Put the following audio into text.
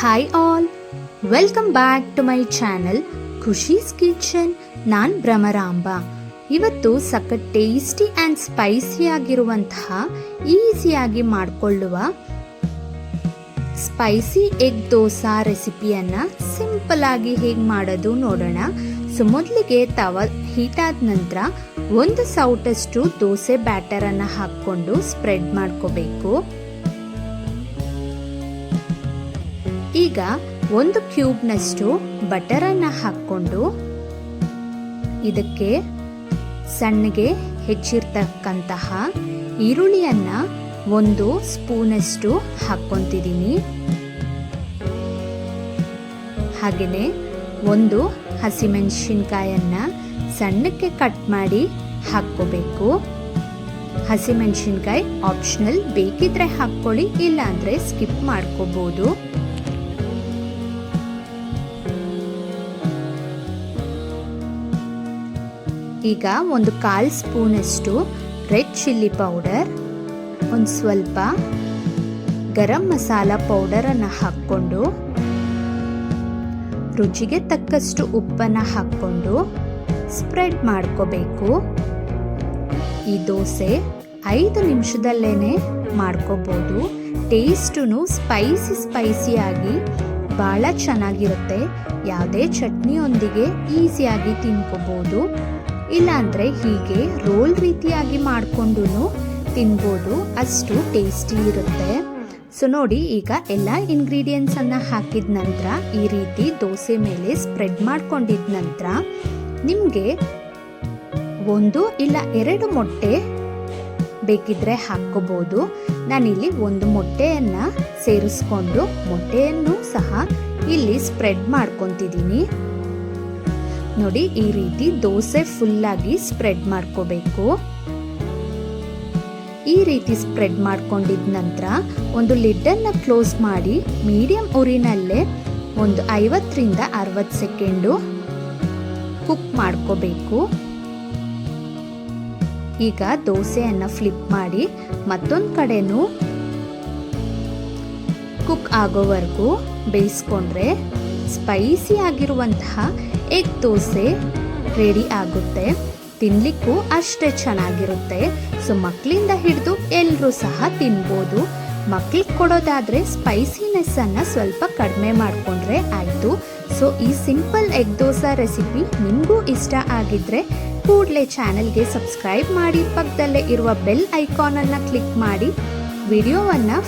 Hi all welcome back to my channel Khushi's kitchen ನಾನ್ ಭ್ರಮರಾಂಬ. ಇವತ್ತು ಸಖತ್ tasty and spicy ಆಗಿರುವಂತಹ ಈಸಿಯಾಗಿ ಮಾಡಿಕೊಳ್ಳುವ ಸ್ಪೈಸಿ ಎಗ್ ದೋಸಾ ರೆಸಿಪಿಯನ್ನು ಸಿಂಪಲ್ ಆಗಿ ಹೇಗೆ ಮಾಡೋದು ನೋಡೋಣ. ಸೊ ಮೊದಲಿಗೆ ತವ ಹೀಟ್ ಆದ ನಂತರ ಒಂದು ಸೌಟಷ್ಟು ದೋಸೆ ಬ್ಯಾಟರನ್ನು ಹಾಕ್ಕೊಂಡು ಸ್ಪ್ರೆಡ್ ಮಾಡ್ಕೋಬೇಕು. ಈಗ ಒಂದು ಕ್ಯೂಬ್ನಷ್ಟು ಬಟರನ್ನು ಹಾಕ್ಕೊಂಡು ಇದಕ್ಕೆ ಸಣ್ಣಗೆ ಹೆಚ್ಚಿರ್ತಕ್ಕಂತಹ ಈರುಳ್ಳಿಯನ್ನ ಒಂದು ಸ್ಪೂನಷ್ಟು ಹಾಕ್ಕೊತಿದ್ದೀನಿ. ಹಾಗೆಯೇ ಒಂದು ಹಸಿಮೆಣಸಿನಕಾಯನ್ನ ಸಣ್ಣಕ್ಕೆ ಕಟ್ ಮಾಡಿ ಹಾಕ್ಕೋಬೇಕು. ಹಸಿಮೆಣಸಿನ್ಕಾಯಿ ಆಪ್ಷನಲ್ ಬೇಕಿದ್ರೆ ಹಾಕ್ಕೊಳ್ಳಿ, ಇಲ್ಲಾಂದರೆ ಸ್ಕಿಪ್ ಮಾಡ್ಕೋಬಹುದು ಈಗ ಒಂದು ಕಾಲು ಸ್ಪೂನಷ್ಟು ರೆಡ್ ಚಿಲ್ಲಿ ಪೌಡರ್, ಒಂದು ಸ್ವಲ್ಪ ಗರಂ ಮಸಾಲ ಪೌಡರನ್ನು ಹಾಕ್ಕೊಂಡು, ರುಚಿಗೆ ತಕ್ಕಷ್ಟು ಉಪ್ಪನ್ನು ಹಾಕ್ಕೊಂಡು ಸ್ಪ್ರೆಡ್ ಮಾಡ್ಕೋಬೇಕು. ಈ ದೋಸೆ ಐದು ನಿಮಿಷದಲ್ಲೇ ಮಾಡ್ಕೋಬೋದು. ಟೇಸ್ಟೂ ಸ್ಪೈಸಿ ಸ್ಪೈಸಿಯಾಗಿ ಭಾಳ ಚೆನ್ನಾಗಿರುತ್ತೆ. ಯಾವುದೇ ಚಟ್ನಿಯೊಂದಿಗೆ ಈಸಿಯಾಗಿ ತಿನ್ಕೋಬೋದು. ಇಲ್ಲಾಂದರೆ ಹೀಗೆ ರೋಲ್ ರೀತಿಯಾಗಿ ಮಾಡಿಕೊಂಡು ತಿನ್ಬೋದು, ಅಷ್ಟು ಟೇಸ್ಟಿ ಇರುತ್ತೆ. ಸೊ ನೋಡಿ, ಈಗ ಎಲ್ಲ ಇಂಗ್ರೀಡಿಯೆಂಟ್ಸನ್ನು ಹಾಕಿದ ನಂತರ, ಈ ರೀತಿ ದೋಸೆ ಮೇಲೆ ಸ್ಪ್ರೆಡ್ ಮಾಡ್ಕೊಂಡಿದ ನಂತರ, ನಿಮಗೆ ಒಂದು ಇಲ್ಲ ಎರಡು ಮೊಟ್ಟೆ ಬೇಕಿದ್ರೆ ಹಾಕ್ಕೋಬೋದು. ನಾನಿಲ್ಲಿ ಒಂದು ಮೊಟ್ಟೆಯನ್ನು ಸೇರಿಸ್ಕೊಂಡು, ಮೊಟ್ಟೆಯನ್ನು ಸಹ ಇಲ್ಲಿ ಸ್ಪ್ರೆಡ್ ಮಾಡ್ಕೊತಿದ್ದೀನಿ. ನೋಡಿ, ಈ ರೀತಿ ದೋಸೆ ಫುಲ್ಲಾಗಿ ಸ್ಪ್ರೆಡ್ ಮಾಡ್ಕೋಬೇಕು. ಈ ರೀತಿ ಸ್ಪ್ರೆಡ್ ಮಾಡ್ಕೊಂಡಿದ ನಂತರ ಒಂದು ಲಿಡ್ಡನ್ನು ಕ್ಲೋಸ್ ಮಾಡಿ ಮೀಡಿಯಂ ಉರಿನಲ್ಲೇ ಒಂದು ಐವತ್ತರಿಂದ ಅರವತ್ತು ಸೆಕೆಂಡು ಕುಕ್ ಮಾಡ್ಕೋಬೇಕು. ಈಗ ದೋಸೆಯನ್ನು ಫ್ಲಿಪ್ ಮಾಡಿ, ಮತ್ತೊಂದು ಕಡೆನೂ ಕುಕ್ ಆಗೋವರೆಗೂ ಬೇಯಿಸ್ಕೊಂಡ್ರೆ ಸ್ಪೈಸಿ ಆಗಿರುವಂತಹ ಎಗ್ ದೋಸೆ ರೆಡಿ ಆಗುತ್ತೆ. ತಿನ್ನಲಿಕ್ಕೂ ಅಷ್ಟೇ ಚೆನ್ನಾಗಿರುತ್ತೆ. ಸೊ ಮಕ್ಕಳಿಂದ ಹಿಡಿದು ಎಲ್ಲರೂ ಸಹ ತಿನ್ಬೋದು. ಮಕ್ಕಳಿಗೆ ಕೊಡೋದಾದರೆ ಸ್ಪೈಸಿನೆಸ್ಸನ್ನು ಸ್ವಲ್ಪ ಕಡಿಮೆ ಮಾಡಿಕೊಂಡ್ರೆ ಆಯಿತು. ಸೊ ಈ ಸಿಂಪಲ್ ಎಗ್ ದೋಸಾ ರೆಸಿಪಿ ನಿಮಗೂ ಇಷ್ಟ ಆಗಿದ್ದರೆ ಕೂಡಲೇ ಚಾನಲ್ಗೆ ಸಬ್ಸ್ಕ್ರೈಬ್ ಮಾಡಿ ಪಕ್ಕದಲ್ಲೇ ಇರುವ ಬೆಲ್ ಐಕಾನನ್ನು ಕ್ಲಿಕ್ ಮಾಡಿ. ವಿಡಿಯೋವನ್ನು